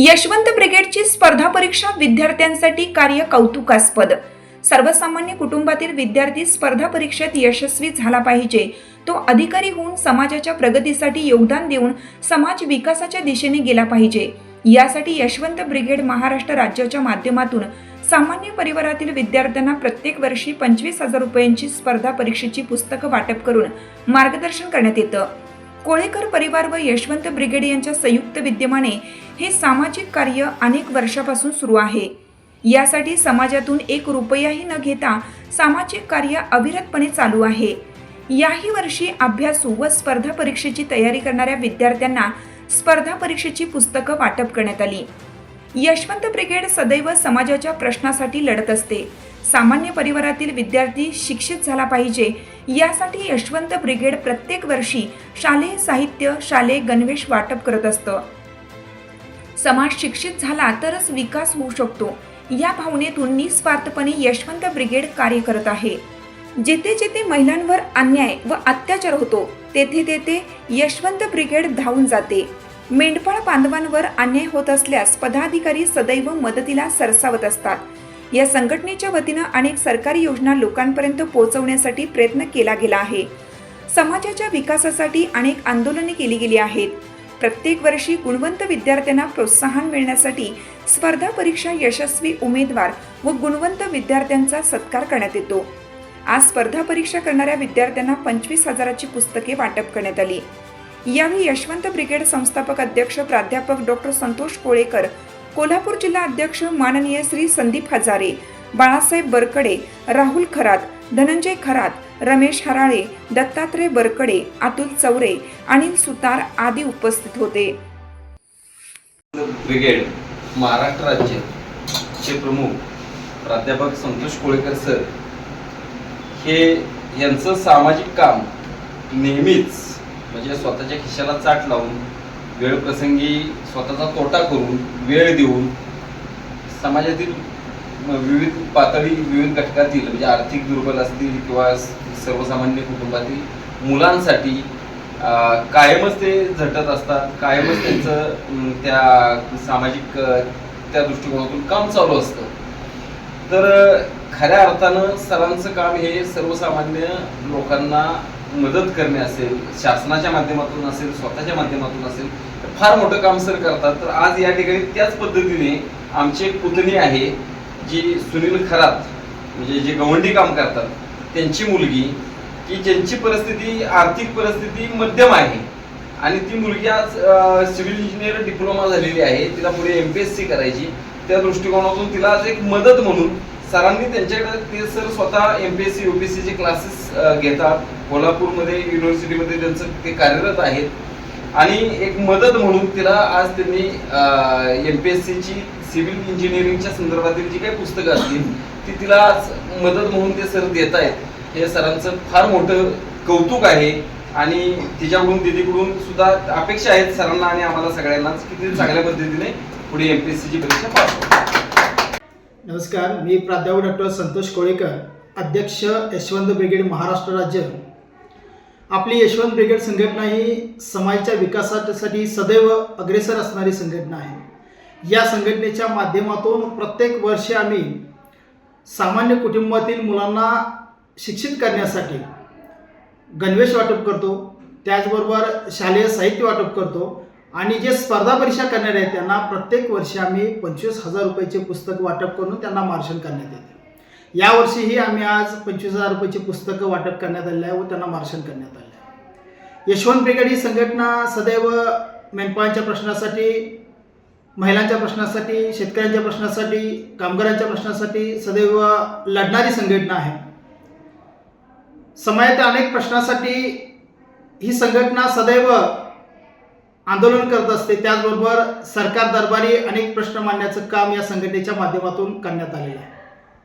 यशवंत ब्रिगेडची स्पर्धा परीक्षा विद्यार्थ्यांसाठी कार्य कौतुकास्पद. सर्वसामान्य कुटुंबातील विद्यार्थी स्पर्धा परीक्षेत यशस्वी झाला पाहिजे. तो अधिकारी होऊन समाजाच्या प्रगतीसाठी योगदान देऊन समाज विकासाच्या दिशेने गेला पाहिजे. यासाठी यशवंत ब्रिगेड महाराष्ट्र राज्याच्या माध्यमातून सामान्य परिवारातील विद्यार्थ्यांना प्रत्येक वर्षी पंचवीस हजार रुपयांची स्पर्धा परीक्षेची पुस्तकं वाटप करून मार्गदर्शन करण्यात येतं. कोळेकर परिवार व यशवंत ब्रिगेड यांच्या संयुक्त विद्यमाने हे सामाजिक कार्य अनेक वर्षापासून सुरू आहे. यासाठी समाजातून एक रुपयाही न घेता सामाजिक कार्य अविरतपणे चालू आहे. याही वर्षी अभ्यासू व स्पर्धा परीक्षेची तयारी करणाऱ्या विद्यार्थ्यांना स्पर्धा परीक्षेची पुस्तकं वाटप करण्यात आली. यशवंत ब्रिगेड सदैव समाजाच्या प्रश्नासाठी लढत असते. सामान्य परिवारातील विद्यार्थी शिक्षित झाला पाहिजे यासाठी यशवंत ब्रिगेड प्रत्येक वर्षी शालेय साहित्य शालेय गणवेश वाटप करत असतं. समाज शिक्षित झाला तरच विकास होऊ शकतो. या भावनेतून निस्वार्थपणे यशवंत ब्रिगेड कार्य करत आहे. जेथे जेथे महिलांवर अन्याय व अत्याचार होतो तेथे तेथे यशवंत ब्रिगेड धावून जाते. मेंढपाळ बांधवांवर अन्याय होत असल्यास पदाधिकारी सदैव मदतीला सरसावत असतात. या संघटनेच्या वतीनं अनेक सरकारी योजना लोकांपर्यंत पोहोचवण्यासाठी प्रयत्न केला गेला आहे. समाजाच्या विकासासाठी अनेक आंदोलने केली गेली आहेत. प्रत्येक वर्षी गुणवंत विद्यार्थ्यांना प्रोत्साहन मिळण्यासाठी स्पर्धा परीक्षा यशस्वी उमेदवार व गुणवंत विद्यार्थ्यांचा सत्कार करण्यात येतो. आज स्पर्धा परीक्षा करणाऱ्या विद्यार्थ्यांना पंचवीस हजाराची पुस्तके वाटप करण्यात आली. यावेळी यशवंत ब्रिगेड संस्थापक अध्यक्ष प्राध्यापक डॉक्टर संतोष कोळेकर कोल्हापूर जिल्हा अध्यक्ष माननीय श्री संदीप हजारे बाळासाहेब बरकडे राहुल खरात धनंजय खरात रमेश हराळे दत्तात्रय बरकडे अतुल चौरे अनिल सुतार आदी उपस्थित होते. ब्रिगेड महाराष्ट्र राज्य चे प्रमुख प्राध्यापक संतोष कोळेकर सर हे यांचं सामाजिक काम नेहमीच म्हणजे स्वतःच्या खिशाला चाट लावून वेळ प्रसंगी स्वतःचा तोटा करून वेळ देऊन समाजातील विविध पातळी विविध घटकातील म्हणजे आर्थिक दुर्बल असतील किंवा सर्वसामान्य कुटुंबातील मुलांसाठी कायमच ते झटत असतात. कायमच त्यांचं त्या सामाजिक त्या दृष्टिकोनातून काम चालू असतं. तर खऱ्या अर्थानं सरांचं काम हे सर्वसामान्य लोकांना मदत करणे असेल शासनाच्या माध्यमातून असेल स्वतःच्या माध्यमातून असेल तर फार मोठं काम सर करतात. तर आज या ठिकाणी त्याच पद्धतीने आमचे पुतणी आहे जी सुनील खरात म्हणजे जे गवंडी काम करतात त्यांची मुलगी की ज्यांची परिस्थिती आर्थिक परिस्थिती मध्यम आहे आणि ती मुलगी आज सिव्हिल इंजिनियर डिप्लोमा झालेली आहे तिला पुढे एम पी एस सी करायची त्या दृष्टिकोनातून तिला आज एक मदत म्हणून सरांनी त्यांच्याकडे ते सर स्वतः M P S C U P C सीचे क्लासेस घेतात. कोल्हापूरमध्ये युनिव्हर्सिटीमध्ये त्यांचं ते कार्यरत आहेत. आणि एक मदत म्हणून तिला आज त्यांनी एम पी एस सीची सिव्हिल इंजिनिअरिंगच्या संदर्भातील जी काही पुस्तकं असतील ती तिला आज मदत म्हणून ते सर देत आहेत हे सरांचं फार मोठं कौतुक आहे आणि तिच्याकडून दिदीकडून सुद्धा अपेक्षा आहेत सरांना आणि आम्हाला सगळ्यांनाच की ती चांगल्या पद्धतीने पुढे एम पी एस सीची परीक्षा पास नमस्कार मी प्राध्यापक डॉक्टर संतोष कोळेकर अध्यक्ष यशवंत ब्रिगेड महाराष्ट्र राज्य. आपली यशवंत ब्रिगेड संघटना ही समाजाच्या विकासासाठी सदैव अग्रेसर असणारी संघटना आहे. या संघटनेच्या माध्यमातून प्रत्येक वर्षी आम्ही सामान्य कुटुंबातील मुलांना शिक्षित करण्यासाठी गणवेश वाटप करतो त्याचबरोबर शालेय साहित्य वाटप करतो आणि जे स्पर्धा परीक्षा करणारे आहेत त्यांना प्रत्येक वर्षी आम्ही पंचवीस हजार रुपयाचे पुस्तक वाटप करून त्यांना मार्शन करण्यात येते. यावर्षीही आम्ही आज पंचवीस हजार रुपयाची पुस्तकं वाटप करण्यात आलेलं आहे व त्यांना मार्शन करण्यात आलं आहे. यशवंत ब्रिगेड ही संघटना सदैव मेंढपाळांच्या प्रश्नासाठी महिलांच्या प्रश्नासाठी शेतकऱ्यांच्या प्रश्नासाठी कामगारांच्या प्रश्नासाठी सदैव लढणारी संघटना आहे. समाजातील अनेक प्रश्नासाठी ही संघटना सदैव आंदोलन करत असते. त्याचबरोबर सरकार दरबारी अनेक प्रश्न मांडण्याचं काम या संघटनेच्या माध्यमातून करण्यात आलेलं आहे.